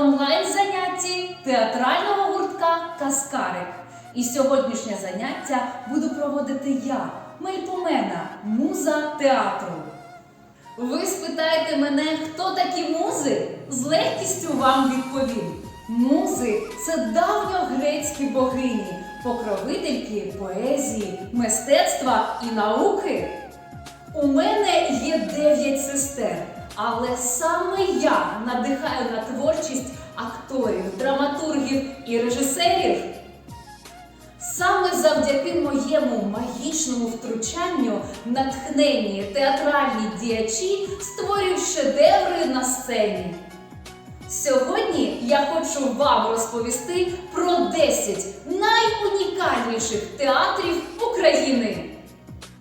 онлайн-занятті театрального гуртка Каскарик. І сьогоднішнє заняття буду проводити я, Мельпомена, муза театру. Ви спитаєте мене, хто такі музи? З легкістю вам відповім. Музи це давньогрецькі богині, покровительки поезії, мистецтва і науки. У мене є але саме я надихаю на творчість акторів, драматургів і режисерів. Саме завдяки моєму магічному втручанню натхнені театральні діячі створюють шедеври на сцені. Сьогодні я хочу вам розповісти про 10 найунікальніших театрів України.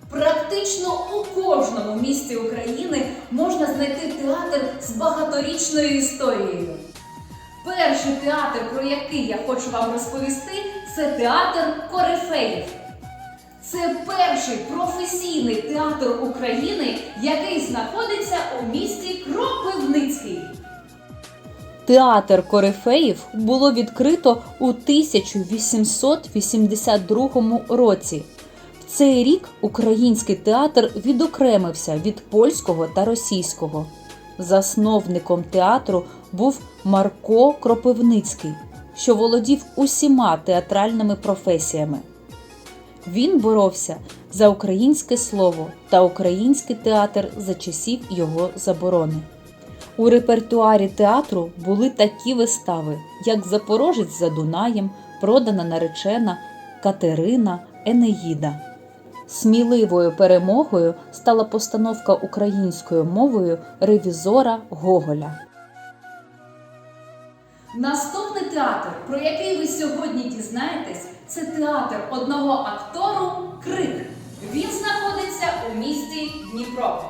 Практично у кожному місті України можна знайти театр з багаторічною історією. Перший театр, про який я хочу вам розповісти, це театр Корифеїв. Це перший професійний театр України, який знаходиться у місті Кропивницький. Театр Корифеїв було відкрито у 1882 році. Цей рік український театр відокремився від польського та російського. Засновником театру був Марко Кропивницький, що володів усіма театральними професіями. Він боровся за українське слово та український театр за часів його заборони. У репертуарі театру були такі вистави, як Запорожець за Дунаєм, Продана наречена, Катерина, Енеїда. Сміливою перемогою стала постановка українською мовою ревізора Гоголя. Наступний театр, про який ви сьогодні дізнаєтесь, це театр одного актору Крик. Він знаходиться у місті Дніпро.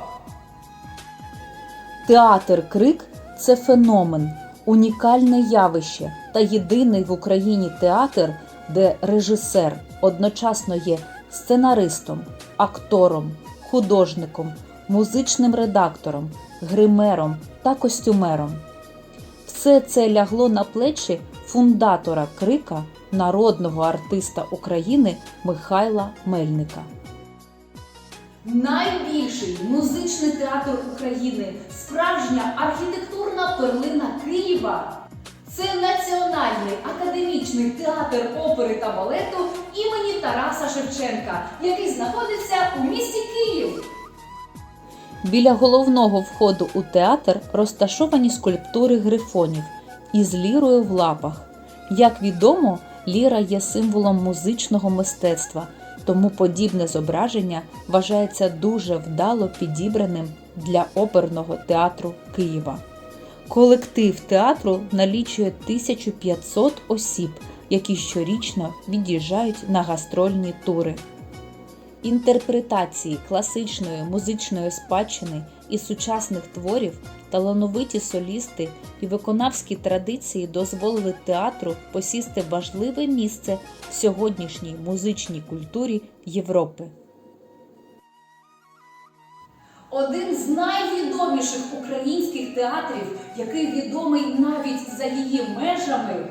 Театр Крик це феномен, унікальне явище та єдиний в Україні театр, де режисер одночасно є сценаристом, актором, художником, музичним редактором, гримером та костюмером. Все це лягло на плечі фундатора крика, народного артиста України Михайла Мельника. Найбільший музичний театр України, справжня архітектурна перлина Києва. Це Національний академічний театр опери та балету імені Тараса Шевченка, який знаходиться у місті Київ. Біля головного входу у театр розташовані скульптури грифонів із лірою в лапах. Як відомо, ліра є символом музичного мистецтва, тому подібне зображення вважається дуже вдало підібраним для оперного театру Києва. Колектив театру налічує 1500 осіб, які щорічно від'їжджають на гастрольні тури. Інтерпретації класичної музичної спадщини і сучасних творів, талановиті солісти і виконавські традиції дозволили театру посісти важливе місце в сьогоднішній музичній культурі Європи. Один найвідоміших українських театрів, який відомий навіть за її межами.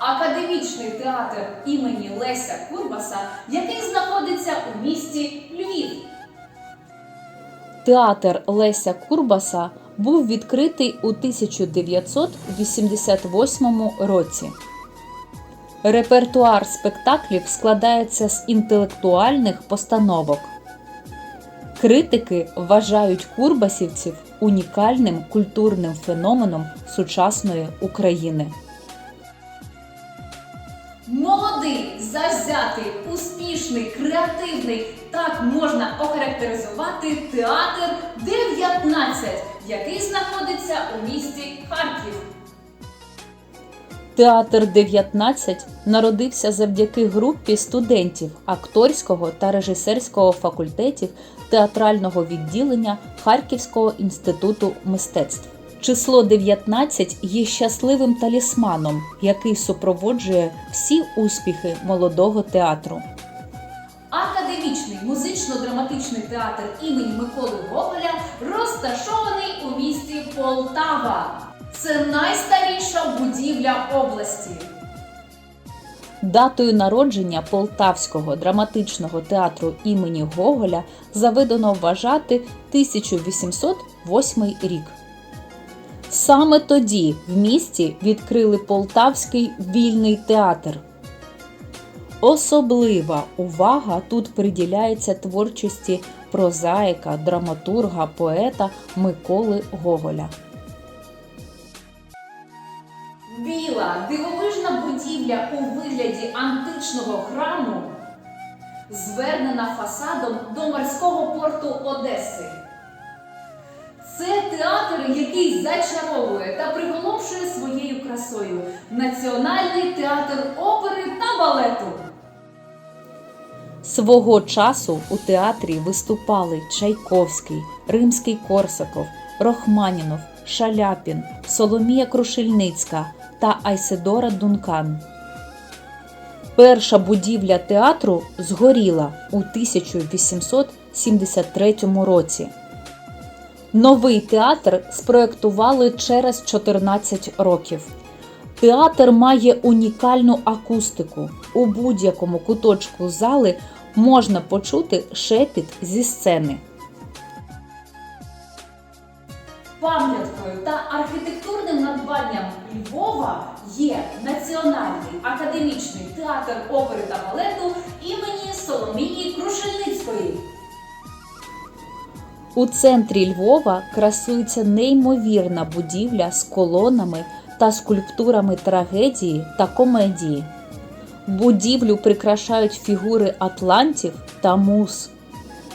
Академічний театр імені Леся Курбаса, який знаходиться у місті Львів. Театр Леся Курбаса був відкритий у 1988 році. Репертуар спектаклів складається з інтелектуальних постановок. Критики вважають курбасівців унікальним культурним феноменом сучасної України. Молодий, завзятий, успішний, креативний. Так можна охарактеризувати театр 19, який знаходиться у місті Харків. Театр 19 народився завдяки групі студентів акторського та режисерського факультетів театрального відділення Харківського інституту мистецтв. Число 19 є щасливим талісманом, який супроводжує всі успіхи молодого театру. Академічний музично-драматичний театр імені Миколи Гоголя розташований у місті Полтава. Це найстаріша будівля області. Датою народження Полтавського драматичного театру імені Гоголя заведено вважати 1808 рік. Саме тоді в місті відкрили Полтавський вільний театр. Особлива увага тут приділяється творчості прозаїка, драматурга, поета Миколи Гоголя. Біла дивовижна будівля у вигляді античного храму звернена фасадом до морського порту Одеси. Це театр, який зачаровує та приголомшує своєю красою. Національний театр опери та балету. Свого часу у театрі виступали Чайковський, Римський Корсаков, Рохманінов, Шаляпін, Соломія Крушельницька та Айседора Дункан. Перша будівля театру згоріла у 1873 році. Новий театр спроектували через 14 років. Театр має унікальну акустику. У будь-якому куточку зали можна почути шепіт зі сцени. Пам'яткою та архітектурним надбанням Львова є Національний академічний театр опери та балету імені Соломії Крушельницької. У центрі Львова красується неймовірна будівля з колонами та скульптурами трагедії та комедії. Будівлю прикрашають фігури атлантів та мус.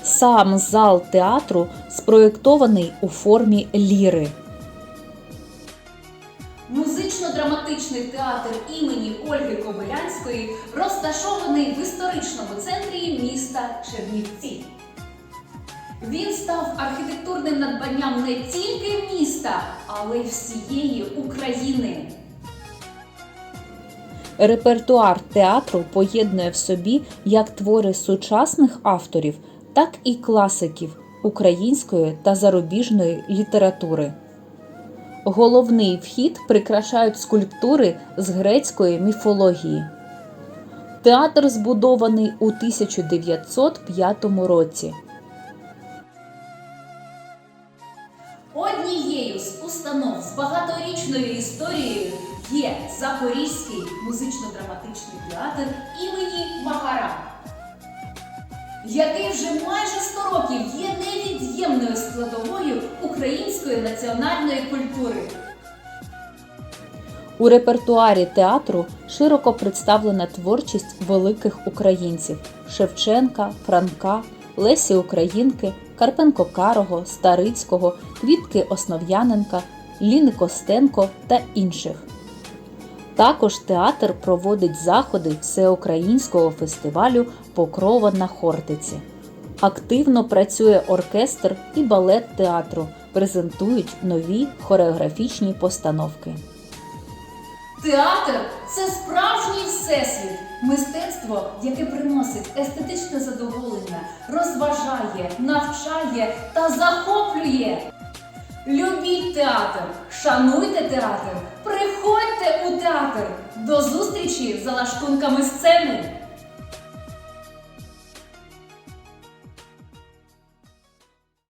Сам зал театру спроєктований у формі ліри. Музично-драматичний театр імені Ольги Кобилянської розташований в історичному центрі міста Чернівці. Він став архітектурним надбанням не тільки міста, але й всієї України. Репертуар театру поєднує в собі як твори сучасних авторів, так і класиків української та зарубіжної літератури. Головний вхід прикрашають скульптури з грецької міфології. Театр збудований у 1905 році. Однією з установ з багаторічною історією є Запорізький музично-драматичний театр імені Макара, який вже майже 100 років є невід'ємною складовою української національної культури. У репертуарі театру широко представлена творчість великих українців Шевченка, Франка, Лесі Українки, Карпенко Карого, Старицького, Квітки Основ'яненка, Ліни Костенко та інших. Також театр проводить заходи всеукраїнського фестивалю Покрова на Хортиці. Активно працює оркестр і балет театру, презентують нові хореографічні постановки. Театр це справжній всесвіт, мистецтво, яке приносить естетичне задоволення, розважає, навчає та захоплює. Любіть театр, шануйте театр, приходьте у театр. До зустрічі за лаштунками сцени!